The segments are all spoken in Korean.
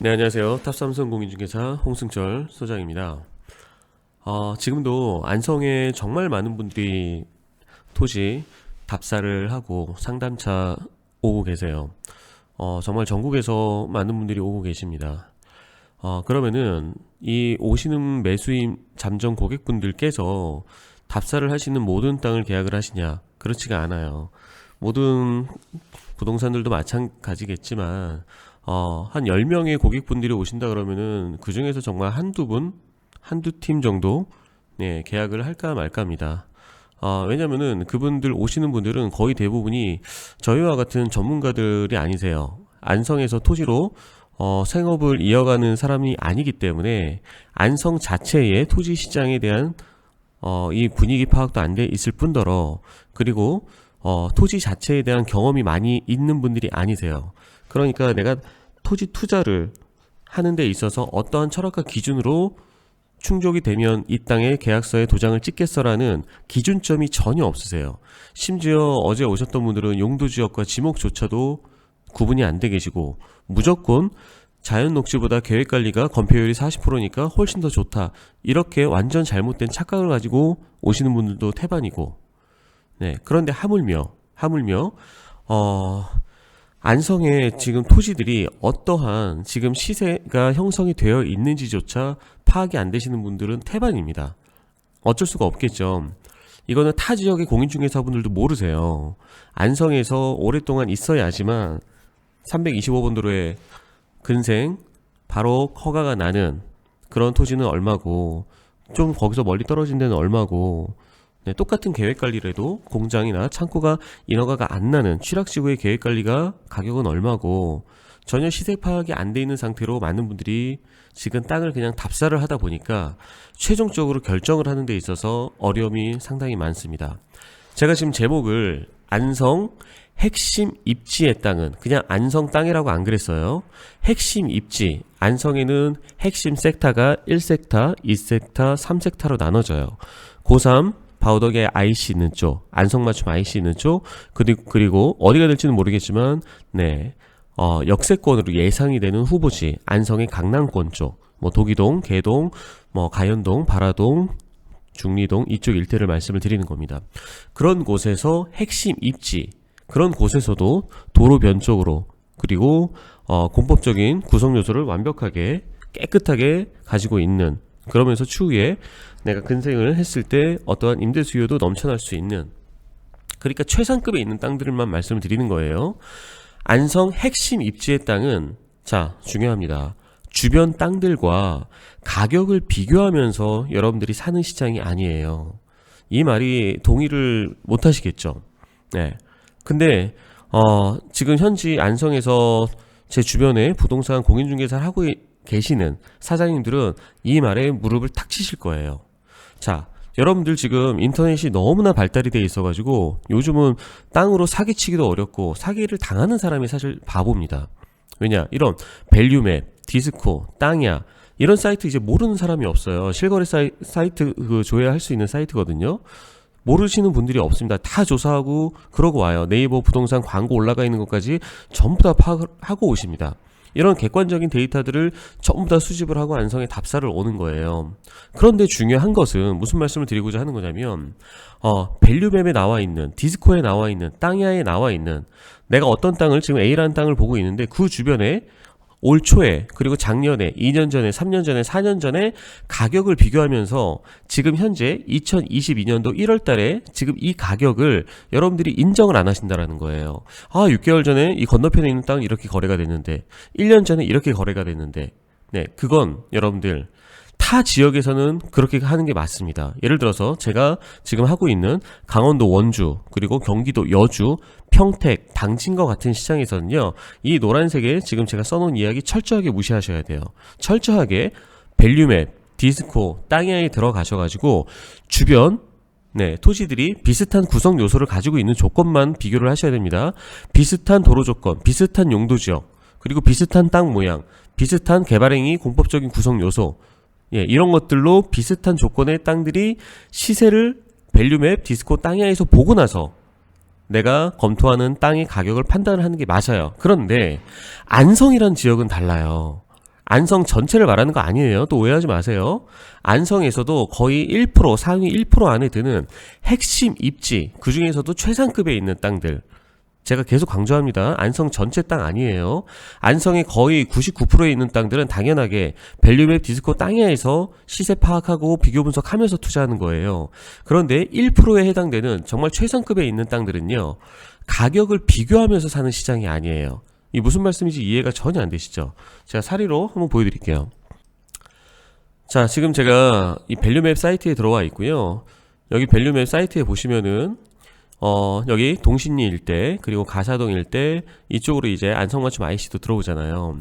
네, 안녕하세요. 탑삼성 공인중개사 홍승철 소장입니다. 어, 지금도 안성에 정말 많은 분들이 토지 답사를 하고 상담차 오고 계세요. 어, 정말 전국에서 많은 분들이 오고 계십니다. 어, 그러면은 이 오시는 매수인 잠정 고객분들께서 답사를 하시는 모든 땅을 계약을 하시냐? 그렇지가 않아요. 모든 부동산들도 마찬가지겠지만 어, 한 10명의 고객분들이 오신다 그러면은 그 중에서 정말 한두 분, 한두 팀 정도 네, 계약을 할까 말까입니다. 어, 왜냐면은 그분들 오시는 분들은 거의 대부분이 저희와 같은 전문가들이 아니세요. 안성에서 토지로 어, 생업을 이어가는 사람이 아니기 때문에 안성 자체의 토지 시장에 대한 어, 이 분위기 파악도 안 돼 있을 뿐더러 그리고 어, 토지 자체에 대한 경험이 많이 있는 분들이 아니세요. 그러니까 내가 토지 투자를 하는 데 있어서 어떠한 철학과 기준으로 충족이 되면 이 땅에 계약서에 도장을 찍겠어라는 기준점이 전혀 없으세요. 심지어 어제 오셨던 분들은 용도 지역과 지목조차도 구분이 안 돼 계시고 무조건 자연 녹지보다 계획 관리가 건폐율이 40%니까 훨씬 더 좋다. 이렇게 완전 잘못된 착각을 가지고 오시는 분들도 태반이고. 네. 그런데 하물며 하물며 어 안성에 지금 토지들이 어떠한 지금 시세가 형성이 되어 있는지조차 파악이 안 되시는 분들은 태반입니다. 어쩔 수가 없겠죠. 이거는 타 지역의 공인중개사분들도 모르세요. 안성에서 오랫동안 있어야 하지만 325번 도로에 근생 바로 허가가 나는 그런 토지는 얼마고 좀 거기서 멀리 떨어진 데는 얼마고 네, 똑같은 계획 관리를 해도 공장이나 창고가 인허가가 안 나는 취락지구의 계획 관리가 가격은 얼마고 전혀 시세 파악이 안 돼 있는 상태로 많은 분들이 지금 땅을 그냥 답사를 하다 보니까 최종적으로 결정을 하는 데 있어서 어려움이 상당히 많습니다. 제가 지금 제목을 안성 핵심 입지의 땅은 그냥 안성 땅이라고 안 그랬어요. 핵심 입지. 안성에는 핵심 섹타가 1섹타, 2섹타, 3섹타로 나눠져요. 고3 바우덕에 IC 있는 쪽, 안성맞춤 IC 있는 쪽, 그리고, 그리고 어디가 될지는 모르겠지만, 네, 어, 역세권으로 예상이 되는 후보지, 안성의 강남권 쪽, 뭐 도기동, 개동, 뭐 가연동, 바라동, 중리동 이쪽 일대를 말씀을 드리는 겁니다. 그런 곳에서 핵심 입지, 그런 곳에서도 도로 변 쪽으로 그리고 어, 공법적인 구성 요소를 완벽하게 깨끗하게 가지고 있는 그러면서 추후에 내가 근생을 했을 때 어떠한 임대 수요도 넘쳐날 수 있는 그러니까 최상급에 있는 땅들만 말씀을 드리는 거예요. 안성 핵심 입지의 땅은 자 중요합니다. 주변 땅들과 가격을 비교하면서 여러분들이 사는 시장이 아니에요. 이 말이 동의를 못 하시겠죠. 네. 근데 어 지금 현지 안성에서 제 주변에 부동산 공인중개사를 하고 계시는 사장님들은 이 말에 무릎을 탁 치실 거예요. 자, 여러분들 지금 인터넷이 너무나 발달이 돼 있어가지고 요즘은 땅으로 사기치기도 어렵고 사기를 당하는 사람이 사실 바보입니다. 왜냐, 이런 밸류맵, 디스코, 땅이야 이런 사이트 이제 모르는 사람이 없어요. 실거래 사이, 사이트 그 조회할 수 있는 사이트거든요. 모르시는 분들이 없습니다. 다 조사하고 그러고 와요. 네이버 부동산 광고 올라가 있는 것까지 전부 다 파악하고 오십니다. 이런 객관적인 데이터들을 전부 다 수집을 하고 안성에 답사를 오는 거예요. 그런데 중요한 것은 무슨 말씀을 드리고자 하는 거냐면 어, 밸류맵에 나와 있는 디스코에 나와 있는 땅야에 나와 있는 내가 어떤 땅을 지금 A라는 땅을 보고 있는데 그 주변에 올 초에 그리고 작년에 2년 전에 3년 전에 4년 전에 가격을 비교하면서 지금 현재 2022년도 1월 달에 지금 이 가격을 여러분들이 인정을 안 하신다라는 거예요. 아, 6개월 전에 이 건너편에 있는 땅 이렇게 거래가 됐는데 1년 전에 이렇게 거래가 됐는데 네, 그건 여러분들 타 지역에서는 그렇게 하는 게 맞습니다. 예를 들어서 제가 지금 하고 있는 강원도 원주 그리고 경기도 여주 평택 당진과 같은 시장에서는요 이 노란색에 지금 제가 써놓은 이야기 철저하게 무시하셔야 돼요. 철저하게 밸류맵 디스코 땅에 들어가셔가지고 주변 네, 토지들이 비슷한 구성 요소를 가지고 있는 조건만 비교를 하셔야 됩니다. 비슷한 도로 조건, 비슷한 용도 지역, 그리고 비슷한 땅 모양, 비슷한 개발행위 공법적인 구성 요소, 예, 이런 것들로 비슷한 조건의 땅들이 시세를 밸류맵 디스코 땅야에서 보고 나서 내가 검토하는 땅의 가격을 판단을 하는 게 맞아요. 그런데 안성이란 지역은 달라요. 안성 전체를 말하는 거 아니에요. 또 오해하지 마세요. 안성에서도 거의 1% 상위 1% 안에 드는 핵심 입지 그 중에서도 최상급에 있는 땅들 제가 계속 강조합니다. 안성 전체 땅 아니에요. 안성의 거의 99%에 있는 땅들은 당연하게 밸류맵 디스코 땅야에서 시세 파악하고 비교 분석하면서 투자하는 거예요. 그런데 1%에 해당되는 정말 최상급에 있는 땅들은요. 가격을 비교하면서 사는 시장이 아니에요. 이 무슨 말씀인지 이해가 전혀 안 되시죠? 제가 사례로 한번 보여드릴게요. 자, 지금 제가 이 밸류맵 사이트에 들어와 있고요. 여기 밸류맵 사이트에 보시면은 어, 여기 동신리 일대, 그리고 가사동 일대, 이쪽으로 이제 안성맞춤 IC도 들어오잖아요.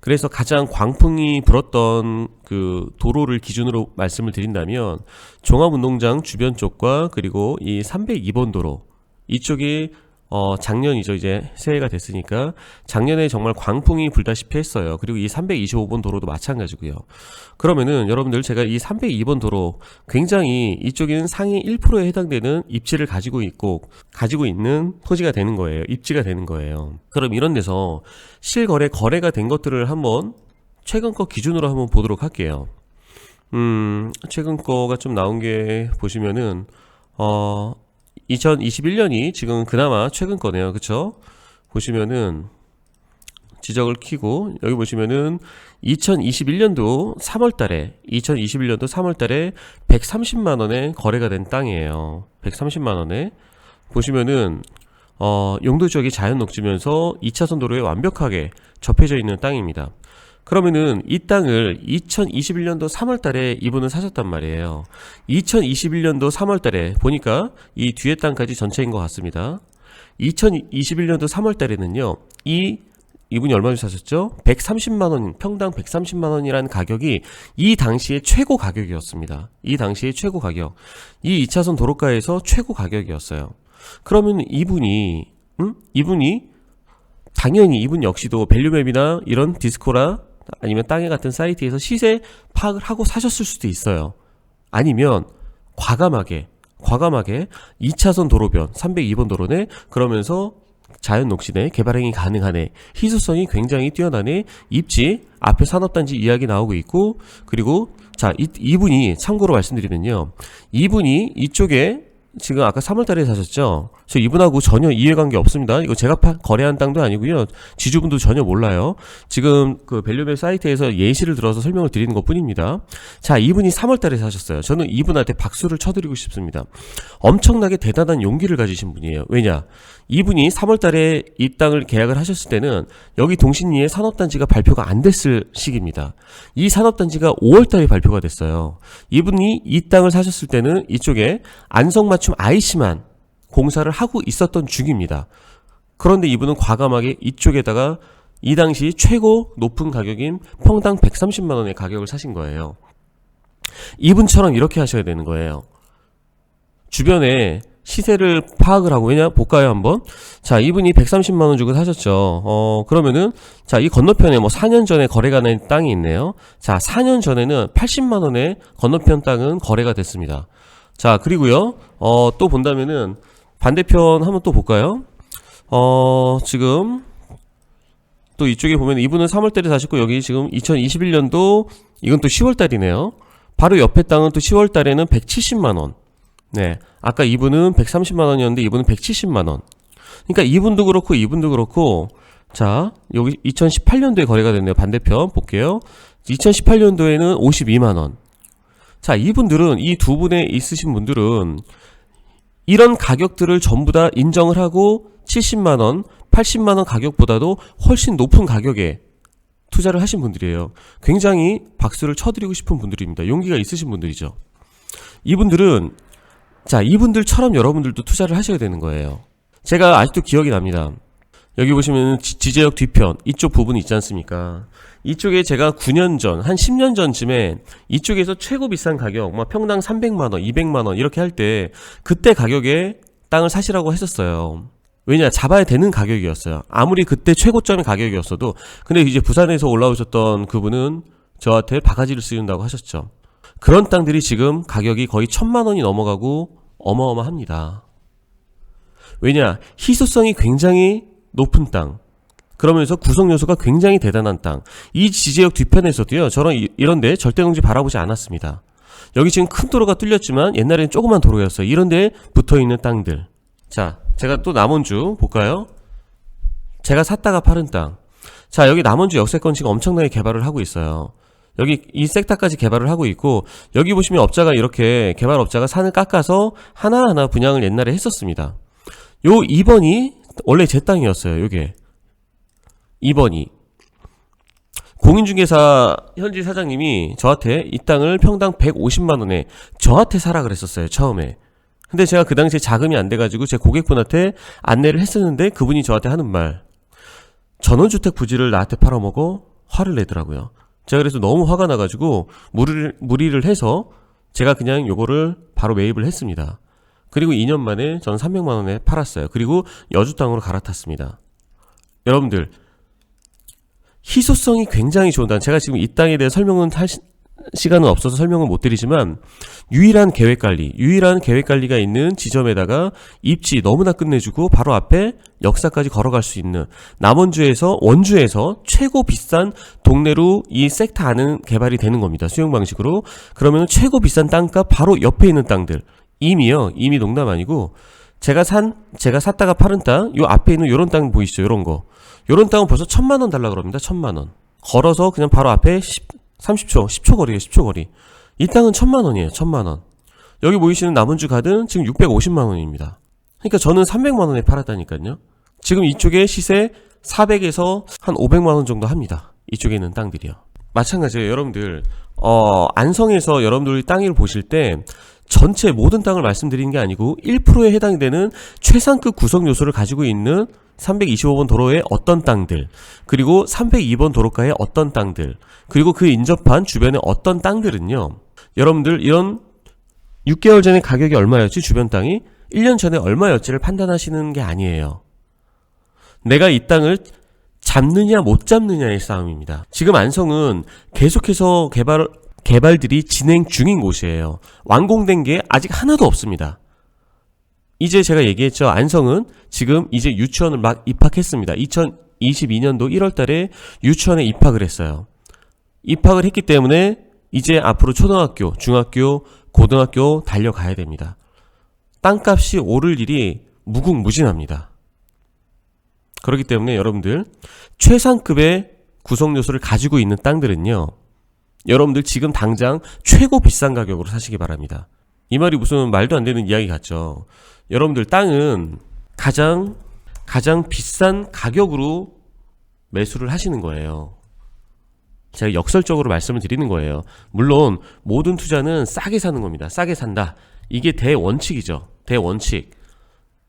그래서 가장 광풍이 불었던 그 도로를 기준으로 말씀을 드린다면, 종합운동장 주변 쪽과 그리고 이 302번 도로, 이쪽이 어, 작년이죠. 이제 새해가 됐으니까 작년에 정말 광풍이 불다시피 했어요. 그리고 이 325번 도로도 마찬가지고요. 그러면은 여러분들 제가 이 302번 도로 굉장히 이쪽에는 상위 1%에 해당되는 입지를 가지고 있고 가지고 있는 토지가 되는 거예요. 입지가 되는 거예요. 그럼 이런 데서 실거래 거래가 된 것들을 한번 최근 거 기준으로 한번 보도록 할게요. 음, 최근 거가 좀 나온 게 보시면은 어 2021년이 지금 그나마 최근 거네요. 그쵸? 보시면은 지적을 키고 여기 보시면은 2021년도 3월 달에 2021년도 3월 달에 130만 원에 거래가 된 땅이에요. 130만 원에 보시면은 어, 용도 지역이 자연 녹지면서 2차선 도로에 완벽하게 접해져 있는 땅입니다. 그러면은 이 땅을 2021년도 3월 달에 이분은 사셨단 말이에요. 2021년도 3월 달에 보니까 이 뒤에 땅까지 전체인 것 같습니다. 2021년도 3월 달에는요. 이 이분이 얼마 주에 사셨죠? 130만 원, 평당 130만 원이라는 가격이 이 당시의 최고 가격이었습니다. 이 당시의 최고 가격. 이 2차선 도로가에서 최고 가격이었어요. 그러면 이분이 음? 이분이 당연히 이분 역시도 밸류맵이나 이런 디스코라 아니면 땅에 같은 사이트에서 시세 파악을 하고 사셨을 수도 있어요. 아니면 과감하게 과감하게 2차선 도로변 302번 도로네 그러면서 자연 녹지네 개발행위 가능하네. 희소성이 굉장히 뛰어나네. 입지 앞에 산업단지 이야기 나오고 있고 그리고 자 이, 이분이 참고로 말씀드리면요. 이분이 이쪽에 지금 아까 3월달에 사셨죠? 저 이분하고 전혀 이해관계 없습니다. 이거 제가 파, 거래한 땅도 아니고요. 지주분도 전혀 몰라요. 지금 그 밸류맵 사이트에서 예시를 들어서 설명을 드리는 것 뿐입니다. 자, 이분이 3월달에 사셨어요. 저는 이분한테 박수를 쳐드리고 싶습니다. 엄청나게 대단한 용기를 가지신 분이에요. 왜냐? 이분이 3월달에 이 땅을 계약을 하셨을 때는 여기 동신리에 산업단지가 발표가 안 됐을 시기입니다. 이 산업단지가 5월달에 발표가 됐어요. 이분이 이 땅을 사셨을 때는 이쪽에 안성맞춤 IC만 공사를 하고 있었던 중입니다. 그런데 이분은 과감하게 이쪽에다가 이 당시 최고 높은 가격인 평당 130만 원의 가격을 사신 거예요. 이분처럼 이렇게 하셔야 되는 거예요. 주변에 시세를 파악을 하고 왜냐 볼까요 한번 자 이분이 130만 원 주고 사셨죠 어 그러면은 자 이 건너편에 뭐 4년 전에 거래가 된 땅이 있네요 자 4년 전에는 80만 원에 건너편 땅은 거래가 됐습니다 자 그리고요 어 또 본다면은 반대편 한번 또 볼까요 어 지금 또 이쪽에 보면 이분은 3월달에 사셨고 여기 지금 2021년도 이건 또 10월달이네요 바로 옆에 땅은 또 10월달에는 170만 원 네. 아까 이분은 130만 원이었는데 이분은 170만 원. 그러니까 이분도 그렇고 이분도 그렇고 자, 여기 2018년도에 거래가 됐네요. 반대편 볼게요. 2018년도에는 52만 원. 자, 이분들은 이 두 분에 있으신 분들은 이런 가격들을 전부 다 인정을 하고 70만 원, 80만 원 가격보다도 훨씬 높은 가격에 투자를 하신 분들이에요. 굉장히 박수를 쳐드리고 싶은 분들입니다. 용기가 있으신 분들이죠. 이분들은 자, 이분들처럼 여러분들도 투자를 하셔야 되는 거예요. 제가 아직도 기억이 납니다. 여기 보시면 지제역 뒤편 이쪽 부분 있지 않습니까? 이쪽에 제가 9년 전, 한 10년 전쯤에 이쪽에서 최고 비싼 가격, 막 평당 300만 원, 200만 원 이렇게 할 때 그때 가격에 땅을 사시라고 했었어요. 왜냐 잡아야 되는 가격이었어요. 아무리 그때 최고점의 가격이었어도 근데 이제 부산에서 올라오셨던 그분은 저한테 바가지를 쓰인다고 하셨죠. 그런 땅들이 지금 가격이 거의 천만 원이 넘어가고 어마어마합니다. 왜냐 희소성이 굉장히 높은 땅 그러면서 구성 요소가 굉장히 대단한 땅. 이 지제역 뒤편에서도요. 저런 이- 이런 데 절대 농지 바라보지 않았습니다. 여기 지금 큰 도로가 뚫렸지만 옛날엔 조그만 도로였어요. 이런 데 붙어 있는 땅들. 자, 제가 또 남원주 볼까요? 제가 샀다가 파는 땅. 자, 여기 남원주 역세권 지금 엄청나게 개발을 하고 있어요. 여기 이 섹터까지 개발을 하고 있고 여기 보시면 업자가 이렇게 개발업자가 산을 깎아서 하나하나 분양을 옛날에 했었습니다. 요 2번이 원래 제 땅이었어요. 요게 2번이 공인중개사 현지 사장님이 저한테 이 땅을 평당 150만 원에 저한테 사라 그랬었어요. 처음에. 근데 제가 그 당시에 자금이 안 돼가지고 제 고객분한테 안내를 했었는데 그분이 저한테 하는 말 전원주택 부지를 나한테 팔아먹어 화를 내더라고요. 제가 그래서 너무 화가 나가지고 무리를, 무리를 해서 제가 그냥 요거를 바로 매입을 했습니다. 그리고 2년 만에 저는 300만 원에 팔았어요. 그리고 여주 땅으로 갈아탔습니다. 여러분들 희소성이 굉장히 좋은 땅. 제가 지금 이 땅에 대해 설명은 할 시, 시간은 없어서 설명을 못 드리지만 유일한 계획 관리, 유일한 계획 관리가 있는 지점에다가 입지 너무나 끝내주고 바로 앞에 역사까지 걸어갈 수 있는 남원주에서 원주에서 최고 비싼 동네로 이 섹터 안은 개발이 되는 겁니다. 수용 방식으로 그러면 최고 비싼 땅값 바로 옆에 있는 땅들 이미요 이미 농담 아니고 제가 산 제가 샀다가 파는 땅요 앞에 있는 요런 땅 보이시죠? 요런 거. 요런 땅은 벌써 천만 원 달라 그럽니다. 천만 원. 걸어서 그냥 바로 앞에 10, 30초 10초 거리에요 10초 거리. 이 땅은 천만 원이에요. 천만 원. 여기 보이시는 남은주 가든 지금 650만 원입니다. 그러니까 저는 300만 원에 팔았다니까요. 지금 이쪽에 시세 400에서 한 500만 원 정도 합니다. 이쪽에 있는 땅들이요. 마찬가지예요. 여러분들 어 안성에서 여러분들이 땅을 보실 때 전체 모든 땅을 말씀드리는 게 아니고 1%에 해당이 되는 최상급 구성 요소를 가지고 있는 325번 도로의 어떤 땅들, 그리고 302번 도로가의 어떤 땅들, 그리고 그 인접한 주변의 어떤 땅들은요. 여러분들 이런 6개월 전에 가격이 얼마였지 주변 땅이 1년 전에 얼마였지를 판단하시는 게 아니에요. 내가 이 땅을 잡느냐 못 잡느냐의 싸움입니다. 지금 안성은 계속해서 개발 개발들이 진행 중인 곳이에요. 완공된 게 아직 하나도 없습니다. 이제 제가 얘기했죠. 안성은 지금 이제 유치원을 막 입학했습니다. 2022년도 1월 달에 유치원에 입학을 했어요. 입학을 했기 때문에 이제 앞으로 초등학교, 중학교, 고등학교 달려가야 됩니다. 땅값이 오를 일이 무궁무진합니다. 그렇기 때문에 여러분들 최상급의 구성 요소를 가지고 있는 땅들은요. 여러분들 지금 당장 최고 비싼 가격으로 사시기 바랍니다. 이 말이 무슨 말도 안 되는 이야기 같죠. 여러분들 땅은 가장 가장 비싼 가격으로 매수를 하시는 거예요. 제가 역설적으로 말씀을 드리는 거예요. 물론 모든 투자는 싸게 사는 겁니다. 싸게 산다. 이게 대원칙이죠. 대원칙.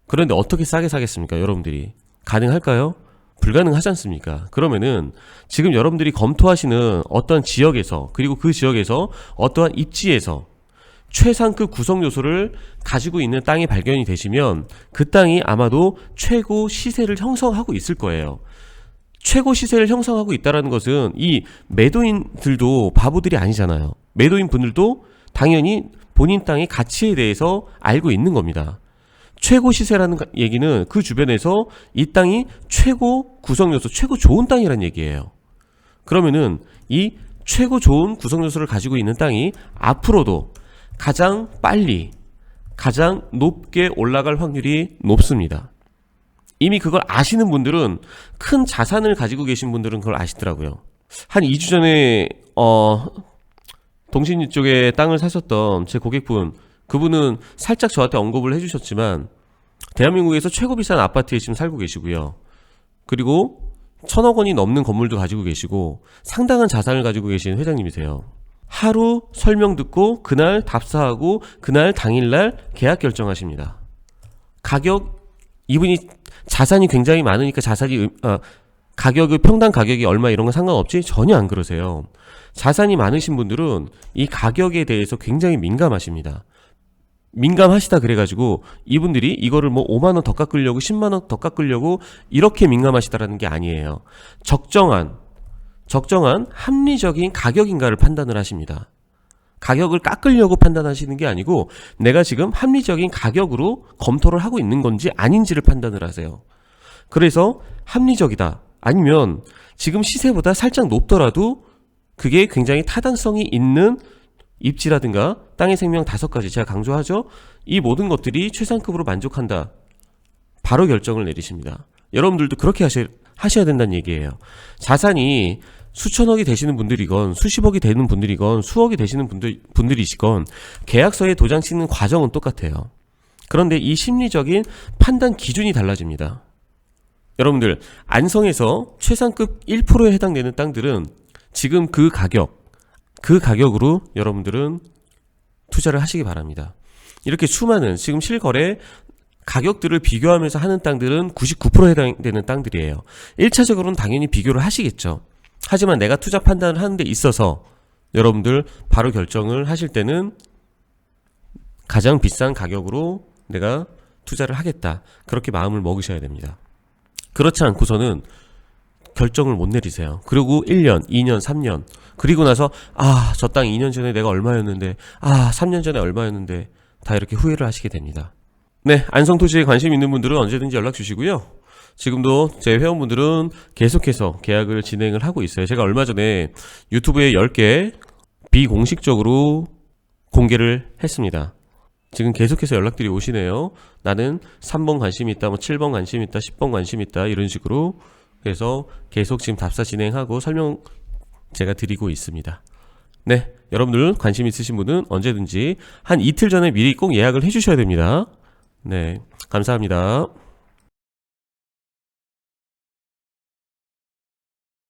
그런데 어떻게 싸게 사겠습니까, 여러분들이? 가능할까요? 불가능하지 않습니까? 그러면은 지금 여러분들이 검토하시는 어떤 지역에서 그리고 그 지역에서 어떠한 입지에서 최상급 구성 요소를 가지고 있는 땅이 발견이 되시면 그 땅이 아마도 최고 시세를 형성하고 있을 거예요. 최고 시세를 형성하고 있다라는 것은 이 매도인들도 바보들이 아니잖아요. 매도인 분들도 당연히 본인 땅의 가치에 대해서 알고 있는 겁니다. 최고 시세라는 가- 얘기는 그 주변에서 이 땅이 최고 구성 요소, 최고 좋은 땅이라는 얘기예요. 그러면은 이 최고 좋은 구성 요소를 가지고 있는 땅이 앞으로도 가장 빨리 가장 높게 올라갈 확률이 높습니다. 이미 그걸 아시는 분들은 큰 자산을 가지고 계신 분들은 그걸 아시더라고요. 한 2주 전에 어 동신리 쪽에 땅을 사셨던 제 고객분 그분은 살짝 저한테 언급을 해주셨지만 대한민국에서 최고 비싼 아파트에 지금 살고 계시고요. 그리고 천억 원이 넘는 건물도 가지고 계시고 상당한 자산을 가지고 계신 회장님이세요. 하루 설명 듣고 그날 답사하고 그날 당일날 계약 결정하십니다. 가격 이분이 자산이 굉장히 많으니까 자산이 음- 어, 가격의 평당 가격이 얼마 이런 건 상관없지 전혀 안 그러세요. 자산이 많으신 분들은 이 가격에 대해서 굉장히 민감하십니다. 민감하시다 그래가지고 이분들이 이거를 뭐 5만 원 더 깎으려고 10만 원 더 깎으려고 이렇게 민감하시다라는 게 아니에요. 적정한 적정한 합리적인 가격인가를 판단을 하십니다. 가격을 깎으려고 판단하시는 게 아니고 내가 지금 합리적인 가격으로 검토를 하고 있는 건지 아닌지를 판단을 하세요. 그래서 합리적이다. 아니면 지금 시세보다 살짝 높더라도 그게 굉장히 타당성이 있는 입지라든가 땅의 생명 다섯 가지 제가 강조하죠. 이 모든 것들이 최상급으로 만족한다. 바로 결정을 내리십니다. 여러분들도 그렇게 하셔, 하셔야 된다는 얘기예요. 자산이 수천억이 되시는 분들이건 수십억이 되는 분들이건 수억이 되시는 분들, 분들이시건 계약서에 도장 찍는 과정은 똑같아요. 그런데 이 심리적인 판단 기준이 달라집니다. 여러분들 안성에서 최상급 1%에 해당되는 땅들은 지금 그 가격 그 가격으로 여러분들은 투자를 하시기 바랍니다. 이렇게 수많은 지금 실거래 가격들을 비교하면서 하는 땅들은 99% 해당되는 땅들이에요. 1차적으로는 당연히 비교를 하시겠죠. 하지만 내가 투자 판단을 하는 데 있어서 여러분들 바로 결정을 하실 때는 가장 비싼 가격으로 내가 투자를 하겠다. 그렇게 마음을 먹으셔야 됩니다. 그렇지 않고서는 결정을 못 내리세요. 그리고 1년, 2년, 3년. 그리고 나서, 아, 저 땅 2년 전에 내가 얼마였는데, 아, 3년 전에 얼마였는데, 다 이렇게 후회를 하시게 됩니다. 네, 안성 토지에 관심 있는 분들은 언제든지 연락 주시고요. 지금도 제 회원분들은 계속해서 계약을 진행을 하고 있어요. 제가 얼마 전에 유튜브에 10개 비공식적으로 공개를 했습니다. 지금 계속해서 연락들이 오시네요. 나는 3번 관심 있다, 뭐 7번 관심 있다, 10번 관심 있다, 이런 식으로. 그래서 계속 지금 답사 진행하고 설명 제가 드리고 있습니다. 네. 여러분들 관심 있으신 분은 언제든지 한 이틀 전에 미리 꼭 예약을 해 주셔야 됩니다. 네. 감사합니다.